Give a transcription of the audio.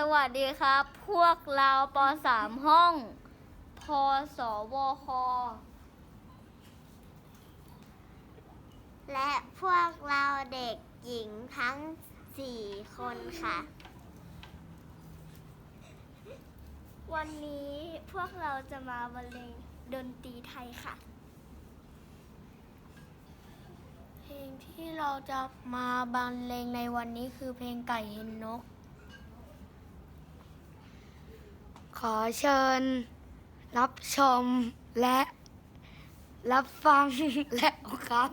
สวัสดีครับ พวกเราป .3 ห้อง พสวค และพวกเราเด็กหญิงทั้งสี่คนค่ะ วันนี้พวกเราจะมาบรรเลงดนตรีไทยค่ะ เพลงที่เราจะมาบรรเลงในวันนี้คือเพลงไก่เห็นนก ขอเชิญ รับชมและ รับฟังแล้วครับ